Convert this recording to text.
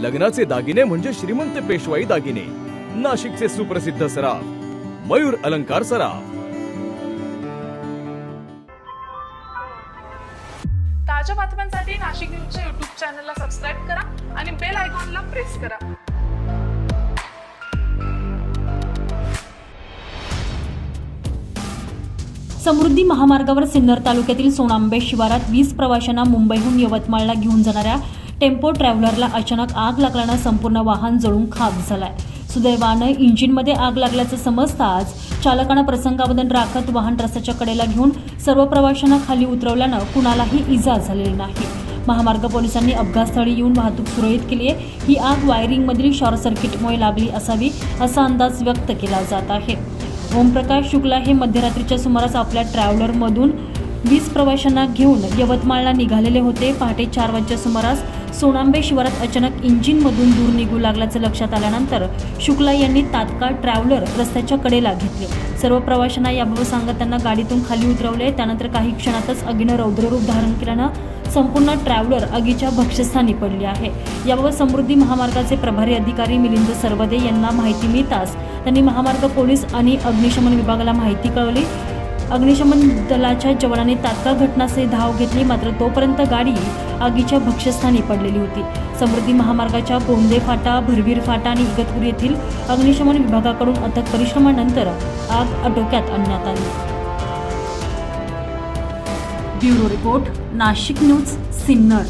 लग्नाचे दागिने म्हणजे श्रीमंत पेशवाई दागिने. नाशिकचे सुप्रसिद्ध सराफ मयूर अलंकार सराफ. ताज्या बातम्यांसाठी नाशिक न्यूजच्या युट्यूब चॅनलला सबस्क्राईब करा आणि बेल आयकॉनला प्रेस करा. समृद्धी महामार्गावर सिन्नर तालुक्यातील सोनांबे शिवारात वीस प्रवाशांना मुंबईहून यवतमाळला घेऊन जाणाऱ्या टेम्पो ट्रॅव्हलरला अचानक आग लागल्यानं संपूर्ण वाहन जळून खाक झालाय. सुदैवानं इंजिनमध्ये आग लागल्याचं समजताच चालकानं प्रसंगावधान राखत वाहन रस्त्याच्या कडेला घेऊन सर्व प्रवाशांना खाली उतरवल्यानं कुणालाही इजा झालेली नाही. महामार्ग पोलिसांनी अपघातस्थळी येऊन वाहतूक सुरळीत केली आहे. ही आग वायरिंगमधील शॉर्ट सर्किटमुळे लागली असावी असा अंदाज व्यक्त केला जात आहे. ओमप्रकाश शुक्ला हे मध्यरात्रीच्या सुमारास आपल्या ट्रॅव्हलरमधून वीस प्रवाशांना घेऊन यवतमाळला निघालेले होते. पहाटे चार वाजच्या सुमारास सोनांबे शिवारात अचानक इंजिनमधून दूर निघू लागल्याचं लक्षात आल्यानंतर शुक्ला यांनी तात्काळ ट्रॅव्हलर रस्त्याच्या कडेला घेतले. सर्व प्रवाशांना याबाबत सांगत त्यांना गाडीतून खाली उतरवले. त्यानंतर काही क्षणातच आगीनं रौद्ररूप धारण केल्यानं संपूर्ण ट्रॅव्हलर आगीच्या भक्षस्थानी पडली आहे. याबाबत समृद्धी महामार्गाचे प्रभारी अधिकारी मिलिंद सरवदे यांना माहिती मिळताच त्यांनी महामार्ग पोलीस आणि अग्निशमन विभागाला माहिती कळवली. अग्निशमन दलाच्या जवानांनी तात्काळ घटनास्थळी धाव घेतली. मात्र तोपर्यंत गाडी आगीच्या भक्ष्यस्थानी पडलेली होती. समृद्धी महामार्गाच्या बोंदे फाटा भरवीर फाटा आणि इगतपूर येथील अग्निशमन विभागाकडून अथक परिश्रमानंतर आग आटोक्यात आणण्यात आली. Bureau report Nashik news Sinnar.